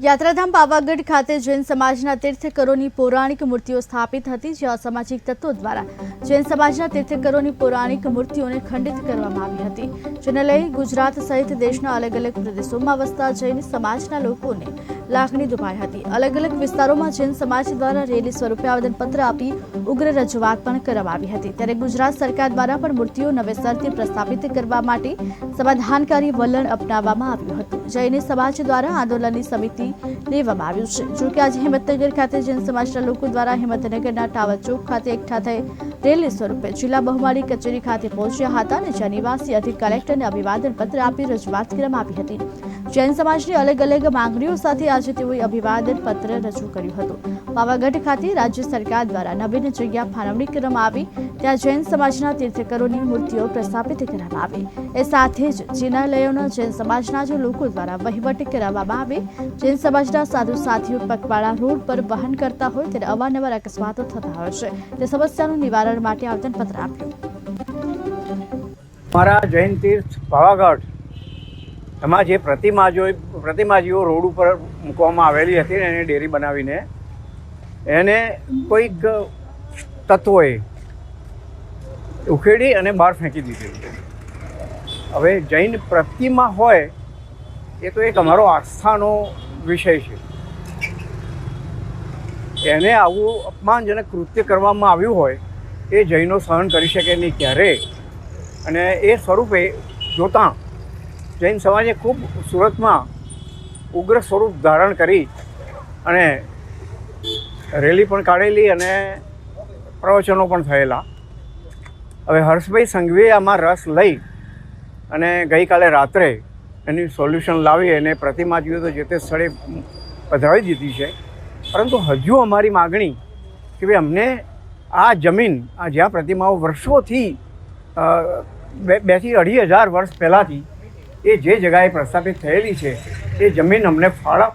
યાત્રાધામ પાવાગઢ ખાતે જૈન સમાજના તીર્થકરોની પૌરાણિક મૂર્તિઓ સ્થાપિત હતી, જે અસામાજિક તત્વો દ્વારા જૈન સમાજના તીર્થકરોની પૌરાણિક મૂર્તિઓને ખંડિત કરવામાં આવી હતી. જેને લઈ ગુજરાત સહિત દેશના અલગ અલગ પ્રદેશોમાં વસતા જૈન સમાજના લોકોને લાગણી દુભાઈ હતી. અલગ અલગ વિસ્તારોમાં જૈન સમાજ દ્વારા રેલી સ્વરૂપે આવેદનપત્ર આપી ઉગ્ર રજૂઆત પણ કરવામાં આવી હતી. ત્યારે ગુજરાત સરકાર દ્વારા પણ મૂર્તિઓ નવેસરથી પ્રસ્થાપિત કરવા માટે સમાધાનકારી વલણ અપનાવવામાં આવ્યું હતું. જૈન સમાજ દ્વારા આંદોલનની સમિતિ લેવામાં આવ્યું છે. જોકે આજે હિંમતનગર ખાતે જૈન સમાજના લોકો દ્વારા હિંમતનગરના ટાવર ચોક ખાતે એકઠા થઈ રેલી સ્વરૂપે જિલ્લા બહુમાળી કચેરી ખાતે પહોંચ્યા હતા અને જ્યાં નિવાસી અધિક કલેક્ટરને અભિવાદન પત્ર આપી રજૂઆત કરવામાં આવી હતી. જૈન સમાજની અલગ અલગ માંગણીઓ સાથે આજે તેઓએ અભિવાદન પત્ર રજૂ કર્યું હતું. પાવાગઢ ખાતે રાજ્ય સરકાર દ્વારા નવીન જગ્યા ફાળવણી કરવામાં આવી. ત્યાં જૈન સમાજના તીર્થકરોની મૂર્તિઓ પ્રસ્થાપિત કરવામાં આવી. એ સાથે જ જિનાલયોનો જૈન સમાજના જ લોકો દ્વારા વહીવટ કરાવવામાં આવે. જૈન સમાજના સાધુ સાથીઓ પગપાળા રોડ પર વહન કરતા હોય ત્યારે અવારનવાર અકસ્માતો થતા હોય છે. તે સમસ્યાનું નિવારણ માટે આવેદનપત્ર આપ્યું. મારા જૈન તીર્થ પાવાગઢ એમાં જે પ્રતિમાજો પ્રતિમાજીઓ રોડ ઉપર મૂકવામાં આવેલી હતી ને એને ડેરી બનાવીને, એને કોઈક તત્વોએ ઉખેડી અને બહાર ફેંકી દીધી હવે જૈન પ્રતિમા હોય, એ તો એક અમારો આસ્થાનો વિષય છે. એને આવું અપમાનજનક કૃત્ય કરવામાં આવ્યું હોય, એ જૈનો સહન કરી શકે નહીં ક્યારે અને એ સ્વરૂપે જોતાં જૈન સમાજે ખૂબ સુરતમાં ઉગ્ર સ્વરૂપ ધારણ કરી અને રેલી પણ કાઢેલી અને પ્રવચનો પણ થયેલા. હવે હર્ષભાઈ સંઘવીએ આમાં રસ લઈ અને ગઈકાલે રાત્રે એની સોલ્યુશન લાવી અને પ્રતિમા જોઈએ તો જે તે સ્થળે પધરાવી દીધી છે. પરંતુ હજુ અમારી માગણી કે ભાઈ અમને આ જમીન, આ જ્યાં પ્રતિમાઓ વર્ષોથી બે, બેથી અઢી હજાર વર્ષ પહેલાંથી એ જે જગાએ પ્રસ્થાપિત થયેલી છે એ જમીન અમને ફાળા